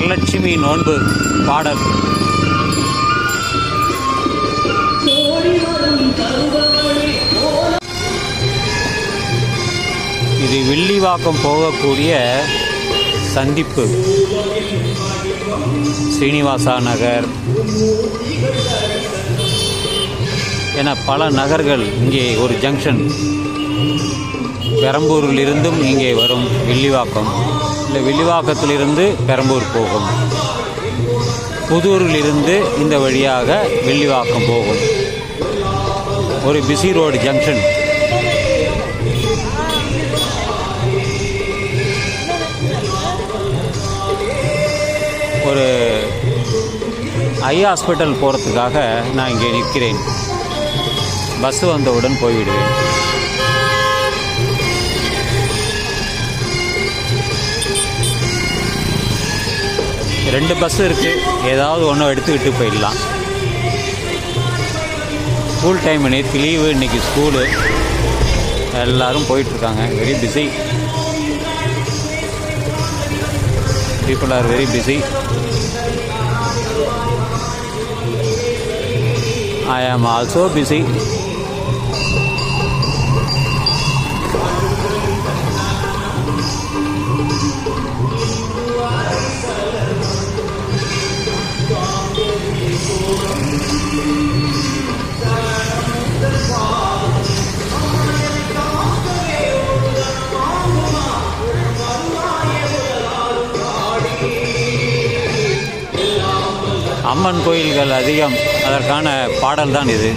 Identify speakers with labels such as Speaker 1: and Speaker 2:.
Speaker 1: வரலட்சுமி நோன்பு பாடல். இது வில்லிவாக்கம் போகக்கூடிய சந்திப்பு. ஸ்ரீனிவாசா நகர். என பல நகர்கள் இங்கே ஒரு ஜங்ஷன் பெரம்பூரிலிருந்தும் இங்கே வரும் வில்லிவாக்கம். இல்லை வில்லிவாக்கத்திலிருந்து பெரம்பூர் போகும். புதூரிலிருந்து இந்த வழியாக வில்லிவாக்கம் போகும். ஒரு பிஸி ரோடு ஜங்ஷன் ஒரு ஐ ஹாஸ்பிட்டல் போகிறதுக்காக நான் இங்கே நிற்கிறேன். பஸ் வந்தவுடன் போய்விடுவேன். ரெண்டு பஸ் இருக்குது ஏதாவது ஒன்று எடுத்துக்கிட்டு போயிடலாம். ஸ்கூல் டைம் நேற்று லீவு இன்றைக்கி ஸ்கூலு எல்லோரும் போயிட்டுருக்காங்க. Very busy people are very busy I am also busy அம்மன் கோயில்கள் அதிகம். அதற்கான பாடல் தான் இது.